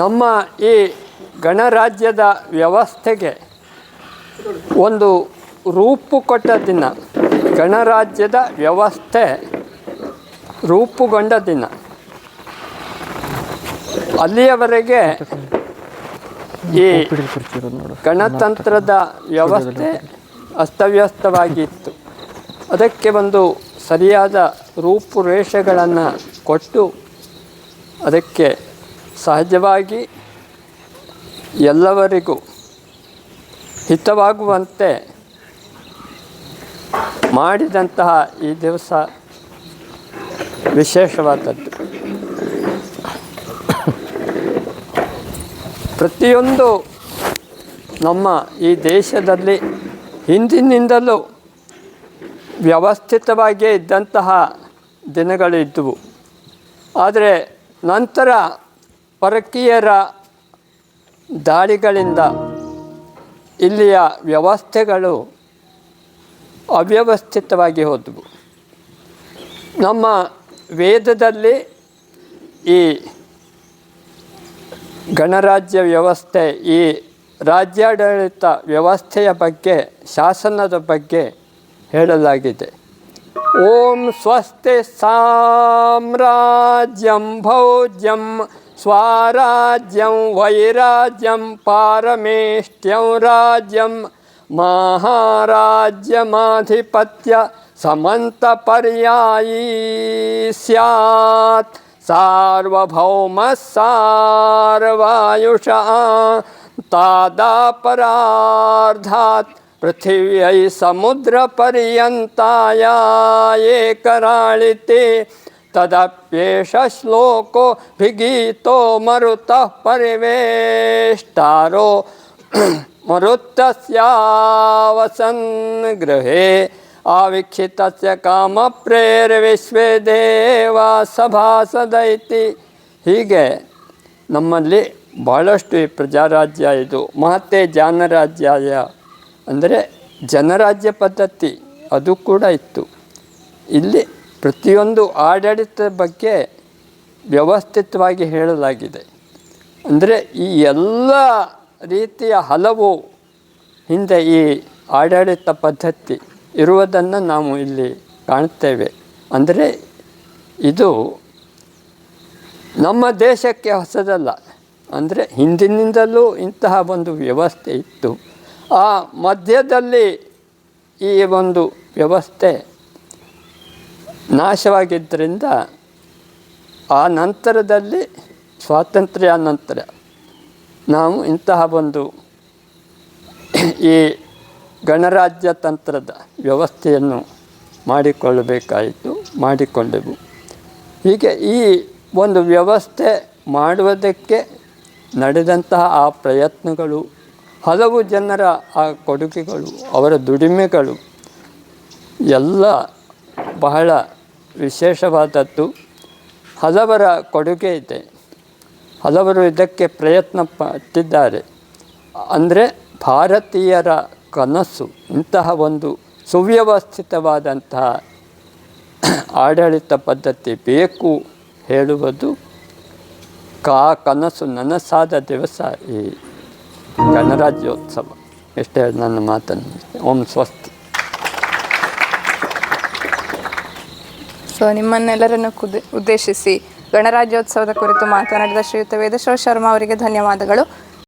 ನಮ್ಮ ಈ ಗಣರಾಜ್ಯದ ವ್ಯವಸ್ಥೆಗೆ ಒಂದು ರೂಪು ಕೊಟ್ಟ ದಿನ, ಗಣರಾಜ್ಯದ ವ್ಯವಸ್ಥೆ ರೂಪುಗೊಂಡ ದಿನ. ಅಲ್ಲಿಯವರೆಗೆ ಈ ಗಣತಂತ್ರದ ವ್ಯವಸ್ಥೆ ಅಸ್ತವ್ಯಸ್ತವಾಗಿತ್ತು. ಅದಕ್ಕೆ ಒಂದು ಸರಿಯಾದ ರೂಪುರೇಷೆಗಳನ್ನು ಕೊಟ್ಟು ಅದಕ್ಕೆ ಸಹಜವಾಗಿ ಎಲ್ಲವರಿಗೂ ಹಿತವಾಗುವಂತೆ ಮಾಡಿದಂತಹ ಈ ದಿವಸ ವಿಶೇಷವಾದದ್ದು. ಪ್ರತಿಯೊಂದು ನಮ್ಮ ಈ ದೇಶದಲ್ಲಿ ಹಿಂದಿನಿಂದಲೂ ವ್ಯವಸ್ಥಿತವಾಗಿಯೇ ಇದ್ದಂತಹ ದಿನಗಳಿದ್ದವು ಆದರೆ ನಂತರ ಪರಕೀಯರ ದಾಳಿಗಳಿಂದ ಇಲ್ಲಿಯ ವ್ಯವಸ್ಥೆಗಳು ಅವ್ಯವಸ್ಥಿತವಾಗಿ ಹೋದವು. ನಮ್ಮ ವೇದದಲ್ಲಿ ಈ ಗಣರಾಜ್ಯ ವ್ಯವಸ್ಥೆ, ಈ ರಾಜ್ಯಾಡಳಿತ ವ್ಯವಸ್ಥೆಯ ಬಗ್ಗೆ, ಶಾಸನದ ಬಗ್ಗೆ ಹೇಳಲಾಗಿದೆ. ಓಂ ಸ್ವಸ್ತಿ ಸಾಮ್ರಾಜ್ಯಂ ಭೋಜ್ಯಂ स्वाराज्यं वैराज्यम पारमेष्ट्यम राज्यम महाराज्यमाधिपत्य समन्तपर्यायी स्यात्। सार्वभौम सार्वायुषा तादापरार्धात् पृथिव्यै समुद्रपर्यन्ताया एकराळिते ತದಪ್ಯೇಷ ಶ್ಲೋಕೋ ಭಿಗೀತೋ ಮರುತಃ ಪರಿವೇಷ್ಟಾರೋ ಮರುತ್ತಸ್ಯಾವಸನ್ ಗೃಹೇ ಆವೀಕ್ಷಿತಸ್ಯ ಕಾಮ ಪ್ರೇರ ವಿಶ್ವೇ ದೇವ ಸಭಾಸದೈತಿ ಹೀಗೆ ನಮ್ಮಲ್ಲಿ ಭಾಳಷ್ಟು ಈ ಪ್ರಜಾರಾಜ್ಯ ಇದು, ಮಹತ್ತೆ ಜಾನರಾಜ್ಯ ಅಂದರೆ ಜನರಾಜ್ಯ ಪದ್ಧತಿ ಅದು ಕೂಡ ಇತ್ತು. ಇಲ್ಲಿ ಪ್ರತಿಯೊಂದು ಆಡಳಿತದ ಬಗ್ಗೆ ವ್ಯವಸ್ಥಿತವಾಗಿ ಹೇಳಲಾಗಿದೆ. ಅಂದರೆ ಈ ಎಲ್ಲ ರೀತಿಯ ಹಲವು ಹಿಂದೆ ಈ ಆಡಳಿತ ಪದ್ಧತಿ ಇರುವುದನ್ನು ನಾವು ಇಲ್ಲಿ ಕಾಣ್ತೇವೆ ಅಂದರೆ ಇದು ನಮ್ಮ ದೇಶಕ್ಕೆ ಹೊಸದಲ್ಲ. ಅಂದರೆ ಹಿಂದಿನಿಂದಲೂ ಇಂತಹ ಒಂದು ವ್ಯವಸ್ಥೆ ಇತ್ತು. ಆ ಮಧ್ಯದಲ್ಲಿ ಈ ಒಂದು ವ್ಯವಸ್ಥೆ ನಾಶವಾಗಿದ್ದರಿಂದ ಆ ನಂತರದಲ್ಲಿ ಸ್ವಾತಂತ್ರ್ಯ ನಂತರ ನಾವು ಇಂತಹ ಒಂದು ಈ ಗಣರಾಜ್ಯ ತಂತ್ರದ ವ್ಯವಸ್ಥೆಯನ್ನು ಮಾಡಿಕೊಳ್ಳಬೇಕಾಯಿತು, ಮಾಡಿಕೊಂಡೆವು. ಹೀಗೆ ಈ ಒಂದು ವ್ಯವಸ್ಥೆ ಮಾಡುವುದಕ್ಕೆ ನಡೆದಂತಹ ಆ ಪ್ರಯತ್ನಗಳು, ಹಲವು ಜನರ ಆ ಕೊಡುಗೆಗಳು, ಅವರ ದುಡಿಮೆಗಳು ಎಲ್ಲ ಬಹಳ ವಿಶೇಷವಾದದ್ದು ಹಲವರ ಕೊಡುಗೆ ಇದೆ. ಹಲವರು ಇದಕ್ಕೆ ಪ್ರಯತ್ನ ಪಟ್ಟಿದ್ದಾರೆ. ಅಂದರೆ ಭಾರತೀಯರ ಕನಸು, ಇಂತಹ ಒಂದು ಸುವ್ಯವಸ್ಥಿತವಾದಂತಹ ಆಡಳಿತ ಪದ್ಧತಿ ಬೇಕು ಹೇಳುವುದು ಕಾ ಕನಸು ನನಸಾದ ದಿವಸ ಈ ಗಣರಾಜ್ಯೋತ್ಸವ. ಇಷ್ಟೇ ನನ್ನ ಮಾತನ್ನು ಓಂ ಸ್ವಸ್ತಿ. ಸೊ ನಿಮ್ಮನ್ನೆಲ್ಲರನ್ನು ಕುದ ಉದ್ದೇಶಿಸಿ ಗಣರಾಜ್ಯೋತ್ಸವದ ಕುರಿತು ಮಾತನಾಡಿದ ಶ್ರೀಯುತ ವೇದಶ್ವರ ಶರ್ಮಾ ಅವರಿಗೆ ಧನ್ಯವಾದಗಳು.